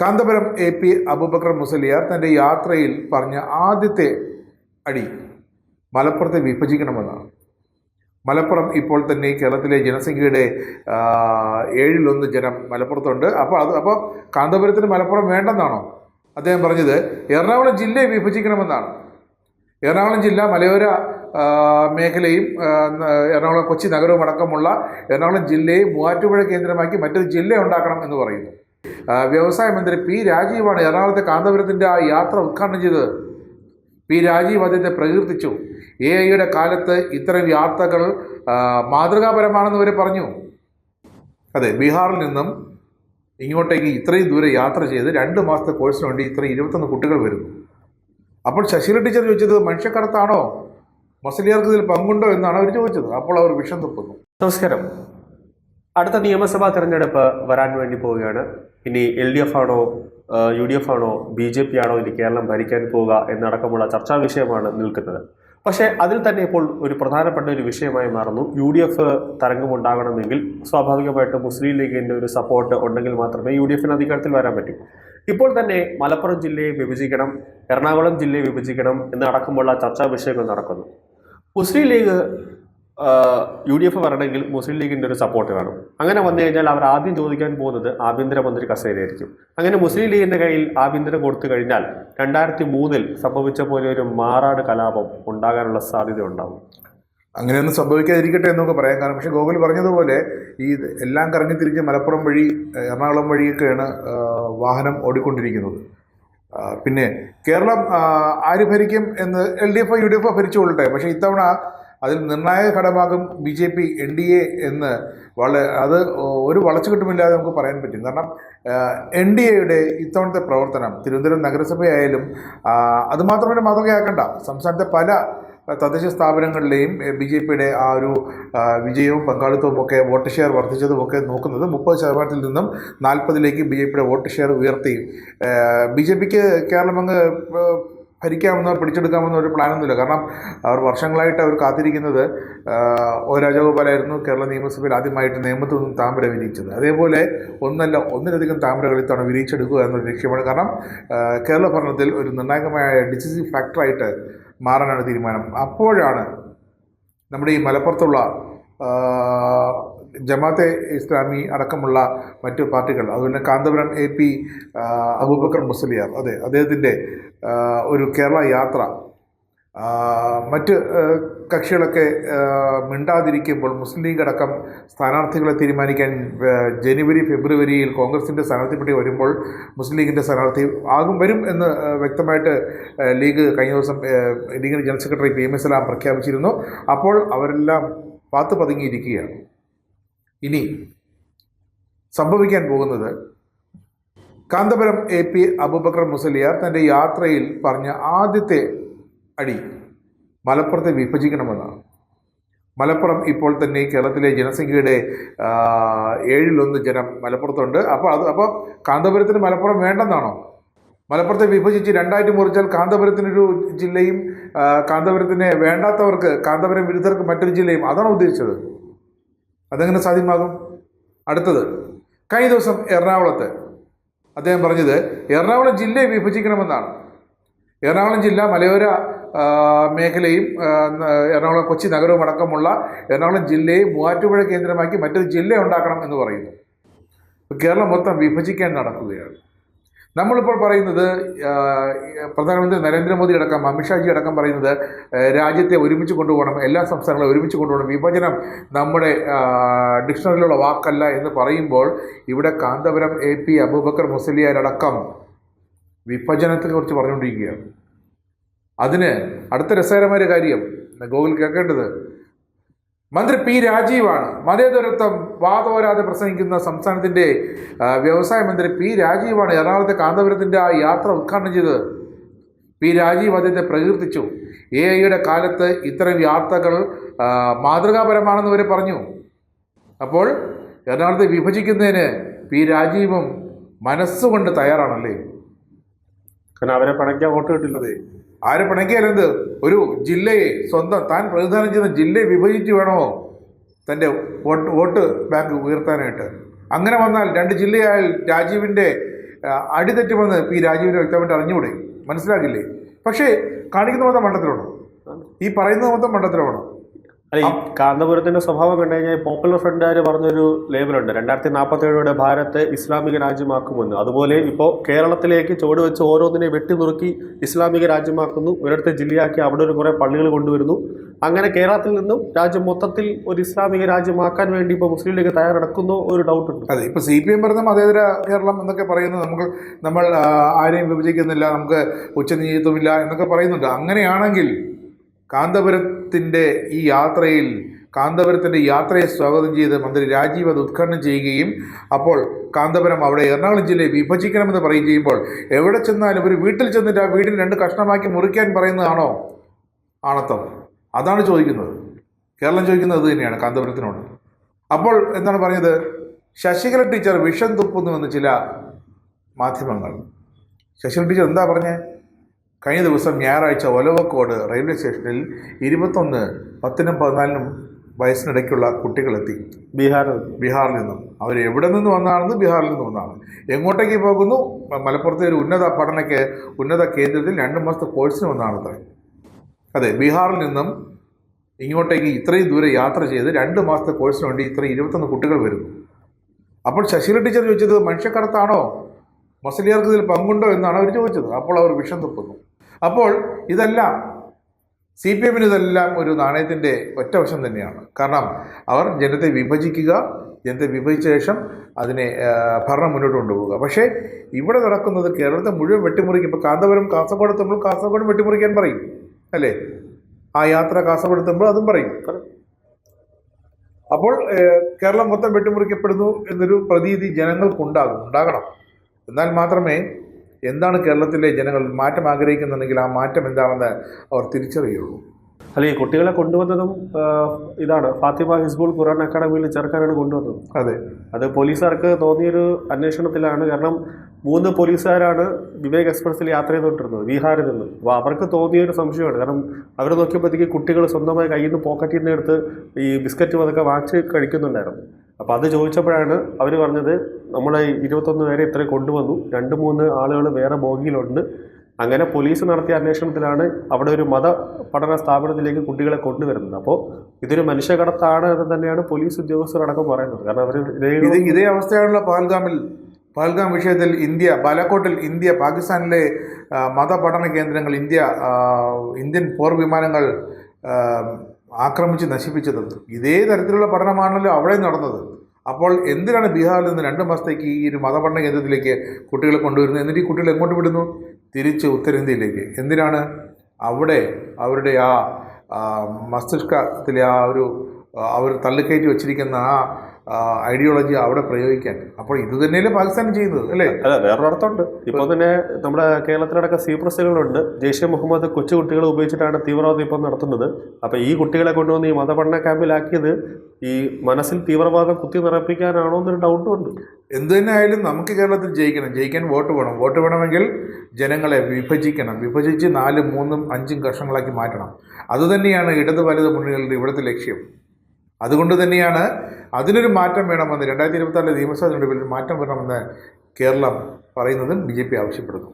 Kanthapuram A P Abubakar Musliyar തന്റെ യാത്രയിൽ പറഞ്ഞ ആദ്യത്തെ അടി മലപ്പുറത്തെ വിഭജിക്കണമെന്നാണ്. മലപ്പുറം ഇപ്പോൾ തന്നെ കേരളത്തിലെ ജനസംഖ്യയുടെ ഏഴിലൊന്ന് ജനം മലപ്പുറത്തുണ്ട്. അപ്പോൾ അത് അപ്പോൾ കാന്തപുരത്തിന് മലപ്പുറം വേണ്ടെന്നാണോ അദ്ദേഹം പറഞ്ഞത്? എറണാകുളം ജില്ലയെ വിഭജിക്കണമെന്നാണ്. എറണാകുളം ജില്ല മലയോര മേഖലയും എറണാകുളം കൊച്ചി നഗരവും അടക്കമുള്ള എറണാകുളം ജില്ലയെ മൂവാറ്റുപുഴ കേന്ദ്രമാക്കി മറ്റൊരു ജില്ല ഉണ്ടാക്കണം എന്ന് പറയുന്നു. വ്യവസായ മന്ത്രി പി രാജീവാണ് എറണാകുളത്തെ കാന്തപുരത്തിന്റെ ആ യാത്ര ഉദ്ഘാടനം ചെയ്തത്. പി രാജീവ് അദ്ദേഹത്തെ പ്രകീർത്തിച്ചു. എ ഐയുടെ കാലത്ത് ഇത്തരം യാത്രകൾ മാതൃകാപരമാണെന്ന് വരെ പറഞ്ഞു. അതെ ബീഹാറിൽ നിന്നും ഇങ്ങോട്ടേക്ക് ഇത്രയും ദൂരെ യാത്ര ചെയ്ത് രണ്ട് മാസത്തെ കോഴ്സിന് വേണ്ടി ഇത്രയും ഇരുപത്തൊന്ന് കുട്ടികൾ വരുന്നു. അപ്പോൾ ശശീല ടീച്ചർ ചോദിച്ചത് മനുഷ്യക്കടത്താണോ? മസലിയാർക്ക് ഇതിൽ പങ്കുണ്ടോ? എന്നാണ് അവർ ചോദിച്ചത്. അപ്പോൾ അവർ വിഷം തുപ്പുന്നു നമസ്കാരം. അടുത്ത നിയമസഭാ തെരഞ്ഞെടുപ്പ് വരാൻ വേണ്ടി പോവുകയാണ്. ഇനി എൽ ഡി എഫ് ആണോ യു ഡി എഫ് ആണോ ബി ജെ പി ആണോ ഇനി കേരളം ഭരിക്കാൻ പോവുക എന്നടക്കമുള്ള ചർച്ചാ വിഷയമാണ് നിൽക്കുന്നത്. പക്ഷേ അതിൽ തന്നെ ഇപ്പോൾ ഒരു പ്രധാനപ്പെട്ട ഒരു വിഷയമായി മാറുന്നു. യു ഡി എഫ് തരംഗമുണ്ടാകണമെങ്കിൽ സ്വാഭാവികമായിട്ടും മുസ്ലിം ലീഗിന്റെ ഒരു സപ്പോർട്ട് ഉണ്ടെങ്കിൽ മാത്രമേ യു ഡി എഫിന് അധികാരത്തിൽ വരാൻ പറ്റൂ. ഇപ്പോൾ തന്നെ മലപ്പുറം ജില്ലയെ വിഭജിക്കണം എറണാകുളം ജില്ലയെ വിഭജിക്കണം എന്നടക്കമുള്ള ചർച്ചാ വിഷയങ്ങൾ നടക്കുന്നു. Muslim League U D F വരണമെങ്കിൽ മുസ്ലിം ലീഗിന്റെ ഒരു സപ്പോർട്ട് വേണം. അങ്ങനെ വന്നു കഴിഞ്ഞാൽ അവർ ആദ്യം ചോദിക്കാൻ പോകുന്നത് ആഭ്യന്തരമന്ത്രി കസേരയായിരിക്കും. അങ്ങനെ മുസ്ലിം ലീഗിന്റെ കയ്യിൽ ആഭ്യന്തരം കൊടുത്തു കഴിഞ്ഞാൽ രണ്ടായിരത്തി മൂന്നിൽ സംഭവിച്ച പോലെ ഒരു മാറാട് കലാപം ഉണ്ടാകാനുള്ള സാധ്യത ഉണ്ടാവും. അങ്ങനെയൊന്നും സംഭവിക്കാതിരിക്കട്ടെ എന്നൊക്കെ പറയാം. കാരണം പക്ഷേ ഗോകുൽ പറഞ്ഞതുപോലെ ഈ എല്ലാം കറങ്ങി തിരിഞ്ഞ് മലപ്പുറം വഴി എറണാകുളം വഴിയൊക്കെയാണ് വാഹനം ഓടിക്കൊണ്ടിരിക്കുന്നത്. പിന്നെ കേരളം ആര് ഭരിക്കും എന്ന് L D F U D F ഭരിച്ചുകൊള്ളട്ടെ. പക്ഷേ ഇത്തവണ അതിൽ നിർണായക ഘടകമാകും B J P N D A എന്ന് വളരെ അത് ഒരു വളച്ചുകെട്ടുമില്ലാതെ നമുക്ക് പറയാൻ പറ്റും. കാരണം എൻ ഡി എയുടെ ഇത്തവണത്തെ പ്രവർത്തനം തിരുവനന്തപുരം നഗരസഭയായാലും അതുമാത്രമല്ല മാത്രമല്ല മാതൃകയാക്കണ്ട. സംസ്ഥാനത്തെ പല തദ്ദേശ സ്ഥാപനങ്ങളിലെയും ബി ജെ പിയുടെ ആ ഒരു വിജയവും പങ്കാളിത്തവും ഒക്കെ വോട്ട് ഷെയർ വർദ്ധിച്ചതും ഒക്കെ നോക്കുന്നത് മുപ്പത് ശതമാനത്തിൽ നിന്നും നാൽപ്പതിലേക്ക് ബി ജെ പിയുടെ വോട്ട് ഷെയർ ഉയർത്തി. ബി ജെ പിക്ക് കേരളം അങ്ങ് ഭരിക്കാമെന്നോ പിടിച്ചെടുക്കാമെന്നോ ഒരു പ്ലാനൊന്നുമില്ല. കാരണം അവർ വർഷങ്ങളായിട്ട് അവർ കാത്തിരിക്കുന്നത് ഒ രാജഗോപാലായിരുന്നു കേരള നിയമസഭയിൽ ആദ്യമായിട്ട് നിയമത്തിൽ നിന്നും താമര വിരിയിച്ചത്. അതേപോലെ ഒന്നല്ല ഒന്നിലധികം താമരകൾ ഇത്തവണ വിരിയിച്ചെടുക്കുക എന്നൊരു ലക്ഷ്യമാണ്. കാരണം കേരള ഭരണത്തിൽ ഒരു നിർണായകമായ ഡിസിസീവ് ഫാക്ടറായിട്ട് മാറാനാണ് തീരുമാനം. അപ്പോഴാണ് നമ്മുടെ ഈ മലപ്പുറത്തുള്ള ജമാഅത്തെ ഇസ്ലാമി അടക്കമുള്ള മറ്റു പാർട്ടികൾ അതുപോലെ കാന്തപുരം എ പി അബൂബക്കർ മുസ്ലിയാർ അതെ അദ്ദേഹത്തിന്റെ ഒരു കേരള യാത്ര. മറ്റ് കക്ഷികളൊക്കെ മിണ്ടാതിരിക്കുമ്പോൾ മുസ്ലിം ലീഗ് അടക്കം സ്ഥാനാർത്ഥികളെ തീരുമാനിക്കാൻ ജനുവരി ഫെബ്രുവരിയിൽ കോൺഗ്രസിന്റെ സ്ഥാനാർത്ഥിപ്പട്ടി വരുമ്പോൾ മുസ്ലിം ലീഗിന്റെ സ്ഥാനാർത്ഥി ആകും വരും എന്ന് വ്യക്തമായിട്ട് ലീഗ് കഴിഞ്ഞ ദിവസം ലീഗിന്റെ general secretary P M S എല്ലാം പ്രഖ്യാപിച്ചിരുന്നു. അപ്പോൾ അവരെല്ലാം പാത്ത് പതുങ്ങിയിരിക്കുകയാണ്. ഇനി സംഭവിക്കാൻ പോകുന്നത് കാന്തപുരം എ പി അബൂബക്കർ മുസലിയാർ തന്റെ യാത്രയിൽ പറഞ്ഞ ആദ്യത്തെ അടി മലപ്പുറത്തെ വിഭജിക്കണമെന്നാണ്. മലപ്പുറം ഇപ്പോൾ തന്നെ കേരളത്തിലെ ജനസംഖ്യയുടെ ഏഴിലൊന്ന് ജനം മലപ്പുറത്തുണ്ട്. അപ്പോൾ അത് അപ്പോൾ കാന്തപുരത്തിന് മലപ്പുറം വേണ്ടെന്നാണോ? മലപ്പുറത്തെ വിഭജിച്ച് രണ്ടായിട്ട് മുറിച്ചാൽ കാന്തപുരത്തിനൊരു ജില്ലയും കാന്തപുരത്തിനെ വേണ്ടാത്തവർക്ക് കാന്തപുരം വിരുദ്ധർക്ക് മറ്റൊരു ജില്ലയും. അതാണ് ഉദ്ദേശിച്ചത്? അതെങ്ങനെ സാധ്യമാകും? അടുത്തത് കഴിഞ്ഞ ദിവസം എറണാകുളത്ത് അദ്ദേഹം പറഞ്ഞത് എറണാകുളം ജില്ലയെ വിഭജിക്കണമെന്നാണ്. എറണാകുളം ജില്ല മലയോര മേഖലയും എറണാകുളം കൊച്ചി നഗരവും അടക്കമുള്ള എറണാകുളം ജില്ലയെ മൂവാറ്റുപുഴ കേന്ദ്രമാക്കി മറ്റൊരു ജില്ല ഉണ്ടാക്കണം എന്ന് പറയുന്നു. കേരളം മൊത്തം വിഭജിക്കാൻ നടക്കുകയാണ്. നമ്മളിപ്പോൾ പറയുന്നത് പ്രധാനമന്ത്രി നരേന്ദ്രമോദി അടക്കം അമിത്ഷാജി അടക്കം പറയുന്നത് രാജ്യത്തെ ഒരുമിച്ച് കൊണ്ടുപോകണം എല്ലാ സംസ്ഥാനങ്ങളും ഒരുമിച്ച് കൊണ്ടുപോകണം വിഭജനം നമ്മുടെ ഡിക്ഷണറിയിലുള്ള വാക്കല്ല എന്ന് പറയുമ്പോൾ ഇവിടെ കാന്തപുരം എ പി അബൂബക്കർ മുസലിയാരടക്കം വിഭജനത്തെക്കുറിച്ച് പറഞ്ഞുകൊണ്ടിരിക്കുകയാണ്. അതിന് അടുത്ത രസകരമായ കാര്യം ഗോകുൽ കേൾക്കേണ്ടത്. മന്ത്രി പി രാജീവാണ്. മതേതരത്വം വാദോരാതെ പ്രസംഗിക്കുന്ന സംസ്ഥാനത്തിന്റെ വ്യവസായ മന്ത്രി പി രാജീവാണ് എറണാകുളത്തെ കാന്തപുരത്തിന്റെ ആ യാത്ര ഉദ്ഘാടനം ചെയ്തത്. പി രാജീവ് അദ്ദേഹത്തെ പ്രകീർത്തിച്ചു. എ ഐയുടെ കാലത്ത് ഇത്തരം യാത്രകൾ മാതൃകാപരമാണെന്ന് വരെ പറഞ്ഞു. അപ്പോൾ എറണാകുളത്തെ വിഭജിക്കുന്നതിന് പി രാജീവും മനസ്സുകൊണ്ട് തയ്യാറാണല്ലേ? കാരണം അവരെ പണയ്ക്കാൻ വോട്ട് കിട്ടില്ല ആര് പിണക്കിയാലെന്ത് ഒരു ജില്ലയെ സ്വന്തം താൻ പ്രതിനിധാനം ചെയ്യുന്ന ജില്ലയെ വിഭജിച്ച് വേണമോ തന്റെ വോട്ട് വോട്ട് ബാങ്ക് ഉയർത്താനായിട്ട്? അങ്ങനെ വന്നാൽ രണ്ട് ജില്ലയായാൽ രാജീവിന്റെ അടിതെറ്റുമെന്ന് പി രാജീവിന്റെ വ്യക്തമായിട്ട് അറിഞ്ഞുകൂടെ? മനസ്സിലാക്കില്ലേ? പക്ഷേ കാണിക്കുന്ന മൊത്തം മണ്ഡലത്തിലാണ് ഈ പറയുന്നത് മൊത്തം മണ്ഡലത്തിലാണ് അല്ല ഈ കാന്തപുരത്തിന്റെ സ്വഭാവം കണ്ടു കഴിഞ്ഞാൽ പോപ്പുലർ ഫ്രണ്ടുകാർ പറഞ്ഞൊരു ലേബലുണ്ട് രണ്ടായിരത്തി നാൽപ്പത്തി ഏഴോടെ ഭാരത്തെ ഇസ്ലാമിക രാജ്യമാക്കുമെന്ന്. അതുപോലെ ഇപ്പോൾ കേരളത്തിലേക്ക് ചുവട് വെച്ച് ഓരോന്നിനെ വെട്ടിനുറുക്കി ഇസ്ലാമിക രാജ്യമാക്കുന്നു. ഒരിടത്തെ ജില്ലയാക്കി അവിടെ ഒരു കുറേ പള്ളികൾ കൊണ്ടുവരുന്നു. അങ്ങനെ കേരളത്തിൽ നിന്നും രാജ്യം മൊത്തത്തിൽ ഒരു ഇസ്ലാമിക രാജ്യമാക്കാൻ വേണ്ടി ഇപ്പോൾ മുസ്ലിം ലീഗ് തയ്യാറെടുക്കുന്നു ഒരു ഡൗട്ട് ഉണ്ട്. അതെ ഇപ്പോൾ സി പി എം പറഞ്ഞ മതേതര കേരളം എന്നൊക്കെ പറയുന്നത് നമുക്ക് നമ്മൾ ആരെയും വിഭജിക്കുന്നില്ല നമുക്ക് ഉച്ചനീതിത്വമില്ല എന്നൊക്കെ പറയുന്നുണ്ട്. അങ്ങനെയാണെങ്കിൽ കാന്തപുരത്തിന്റെ ഈ യാത്രയിൽ കാന്തപുരത്തിന്റെ യാത്രയെ സ്വാഗതം ചെയ്ത് മന്ത്രി രാജീവ് അത് ഉദ്ഘാടനം ചെയ്യുകയും അപ്പോൾ കാന്തപുരം അവിടെ എറണാകുളം ജില്ലയെ വിഭജിക്കണമെന്ന് പറയും ചെയ്യുമ്പോൾ എവിടെ ചെന്നാലും ഒരു വീട്ടിൽ ചെന്നിട്ട് ആ വീടിന് രണ്ട് കഷ്ണമാക്കി മുറിക്കാൻ പറയുന്നതാണോ? ആണത്തം. അതാണ് ചോദിക്കുന്നത്. കേരളം ചോദിക്കുന്നത് തന്നെയാണ് കാന്തപുരത്തിനോട്. അപ്പോൾ എന്താണ് പറഞ്ഞത് ശശികല ടീച്ചർ വിഷം തുപ്പുന്നുവെന്ന് ചില മാധ്യമങ്ങൾ. ശശികല ടീച്ചർ എന്താ പറഞ്ഞേ? കഴിഞ്ഞ ദിവസം ഞായറാഴ്ച ഒലവക്കോട് റെയിൽവേ സ്റ്റേഷനിൽ ഇരുപത്തൊന്ന് പത്തിനും പതിനാലിനും വയസ്സിനിടയ്ക്കുള്ള കുട്ടികളെത്തി. ബീഹാറിൽ. ബീഹാറിൽ നിന്നും. അവർ എവിടെ നിന്ന് വന്നാണെന്ന് ബീഹാറിൽ നിന്ന് വന്നാണ്. എങ്ങോട്ടേക്ക് പോകുന്നു? മലപ്പുറത്തെ ഒരു ഉന്നത പഠനയ്ക്ക് ഉന്നത കേന്ദ്രത്തിൽ രണ്ട് മാസത്തെ കോഴ്സിന് വന്നതാണ് അത്രേ അതെ ബീഹാറിൽ നിന്നും ഇങ്ങോട്ടേക്ക് ഇത്രയും ദൂരെ യാത്ര ചെയ്ത് രണ്ട് മാസത്തെ കോഴ്സിന് വേണ്ടി ഇത്രയും ഇരുപത്തൊന്ന് കുട്ടികൾ വരുന്നു അപ്പോൾ ശശീല ടീച്ചർ ചോദിച്ചത് മനുഷ്യക്കടത്താണോ? മസലിയാർക്ക് ഇതിൽ പങ്കുണ്ടോ? എന്നാണ് അവർ ചോദിച്ചത്. അപ്പോൾ അവർ വിഷം തുപ്പുന്നു അപ്പോൾ ഇതെല്ലാം സി പി എമ്മിന് ഇതെല്ലാം ഒരു നാണയത്തിന്റെ ഒറ്റവശം തന്നെയാണ്. കാരണം അവർ ജനത്തെ വിഭജിക്കുക ജനത്തെ വിഭജിച്ച ശേഷം അതിനെ ഭരണം മുന്നോട്ട് കൊണ്ടുപോവുക. പക്ഷേ ഇവിടെ നടക്കുന്നത് കേരളത്തെ മുഴുവൻ വെട്ടിമുറിക്കും. ഇപ്പോൾ കാന്തപുരം കാസർഗോഡ് എത്തുമ്പോൾ കാസർഗോഡ് വെട്ടിമുറിക്കാൻ പറയും. അല്ലേ? ആ യാത്ര കാസർഗോഡ് എത്തുമ്പോൾ അതും പറയും. അപ്പോൾ കേരളം മൊത്തം വെട്ടിമുറിക്കപ്പെടുന്നു എന്നൊരു പ്രതീതി ജനങ്ങൾക്കുണ്ടാകും ഉണ്ടാകണം. എന്നാൽ മാത്രമേ എന്താണ് കേരളത്തിലെ ജനങ്ങൾ മാറ്റം ആഗ്രഹിക്കുന്നുണ്ടെങ്കിൽ ആ മാറ്റം എന്താണെന്ന് അവർ തിരിച്ചറിയുള്ളൂ അല്ല ഈ കുട്ടികളെ കൊണ്ടുവന്നതും ഇതാണ് ഫാത്തിമ ഹിസ്ബുൾ ഖുറാൻ അക്കാഡമിയിൽ ചേർക്കാനാണ് കൊണ്ടുവന്നത്. അതെ. അത് പോലീസുകാർക്ക് തോന്നിയൊരു അന്വേഷണത്തിലാണ്. കാരണം മൂന്ന് പോലീസുകാരാണ് വിവേക് എക്സ്പ്രസ്സിൽ യാത്ര ചെയ്തുകൊണ്ടിരുന്നത് ബീഹാറിൽ നിന്ന്. അപ്പോൾ അവർക്ക് തോന്നിയൊരു സംശയമാണ്. കാരണം അവർ നോക്കിയപ്പോഴത്തേക്ക് കുട്ടികൾ സ്വന്തമായി കയ്യിൽ നിന്ന് പോക്കറ്റിൽ നിന്ന് എടുത്ത് ഈ ബിസ്ക്കറ്റ് അതൊക്കെ വാങ്ങിച്ച് കഴിക്കുന്നുണ്ടായിരുന്നു. അപ്പോൾ അത് ചോദിച്ചപ്പോഴാണ് അവർ പറഞ്ഞത് നമ്മൾ ഇരുപത്തൊന്ന് പേരെ ഇത്ര കൊണ്ടുവന്നു. രണ്ട് മൂന്ന് ആളുകൾ വേറെ ബോഗിയിലുണ്ട്. അങ്ങനെ പോലീസ് നടത്തിയ അന്വേഷണത്തിലാണ് അവിടെ ഒരു മത പഠന സ്ഥാപനത്തിലേക്ക് കുട്ടികളെ കൊണ്ടുവരുന്നത്. അപ്പോൾ ഇതൊരു മനുഷ്യകടത്താണ് എന്ന് തന്നെയാണ് പോലീസ് ഉദ്യോഗസ്ഥർ അടക്കം പറയുന്നത്. കാരണം അവർ ഇത് അവസ്ഥയാണല്ലോ പഹൽഗാമിൽ. പഹൽഗാം വിഷയത്തിൽ ഇന്ത്യ ബാലക്കോട്ടിൽ ഇന്ത്യ പാകിസ്ഥാനിലെ മതപഠന കേന്ദ്രങ്ങൾ ഇന്ത്യ ഇന്ത്യൻ പോർ വിമാനങ്ങൾ ആക്രമിച്ച് നശിപ്പിച്ചതും ഇതേ തരത്തിലുള്ള പഠനമാണല്ലോ അവിടെ നടന്നത്. അപ്പോൾ എന്തിനാണ് ബീഹാറിൽ നിന്ന് രണ്ട് മാസത്തേക്ക് ഈ ഒരു മതപഠന കേന്ദ്രത്തിലേക്ക് കുട്ടികളെ കൊണ്ടുവരുന്നത്? എന്നിട്ട് ഈ കുട്ടികൾ എങ്ങോട്ട് വിടുന്നു? തിരിച്ച് ഉത്തരേന്ത്യയിലേക്ക്. എന്തിനാണ് അവിടെ അവരുടെ ആ മസ്തിഷ്കത്തിലെ ആ ഒരു അവർ തള്ളിക്കയറ്റി വച്ചിരിക്കുന്ന ആ, ഐഡിയോളജി അവിടെ പ്രയോഗിക്കാൻ. അപ്പോൾ ഇത് തന്നെയല്ലേ പാകിസ്ഥാൻ ചെയ്യുന്നത് അല്ലേ? അല്ല വേറൊരിടത്തുണ്ട് ഇപ്പോൾ തന്നെ നമ്മുടെ കേരളത്തിലടക്കം സീപ്രസുകളുണ്ട് ജെയ്ഷെ മുഹമ്മദ് കൊച്ചു കുട്ടികളെ ഉപയോഗിച്ചിട്ടാണ് തീവ്രവാദം ഇപ്പോൾ നടത്തുന്നത്. അപ്പോൾ ഈ കുട്ടികളെ കൊണ്ടുവന്ന് ഈ മതപഠന ക്യാമ്പിലാക്കിയത് ഈ മനസ്സിൽ തീവ്രവാദം കുത്തി നിറപ്പിക്കാനാണോ എന്നൊരു ഡൗട്ടും ഉണ്ട്. എന്തു തന്നെ ആയാലും നമുക്ക് കേരളത്തിൽ ജയിക്കണം. ജയിക്കാൻ വോട്ട് വേണം. വോട്ട് വേണമെങ്കിൽ ജനങ്ങളെ വിഭജിക്കണം. വിഭജിച്ച് നാലും മൂന്നും അഞ്ചും കഷങ്ങളാക്കി മാറ്റണം. അതുതന്നെയാണ് ഇടത് വലത് മുന്നണികളുടെ ഇവിടുത്തെ ലക്ഷ്യം. അതുകൊണ്ട് തന്നെയാണ് അതിനൊരു മാറ്റം വേണമെന്ന് രണ്ടായിരത്തി ഇരുപത്തിനാലിലെ നിയമസഭാ തെരഞ്ഞെടുപ്പിൽ മാറ്റം വരണമെന്ന് കേരളം പറയുന്നതും ബി ജെ പി ആവശ്യപ്പെടുന്നു.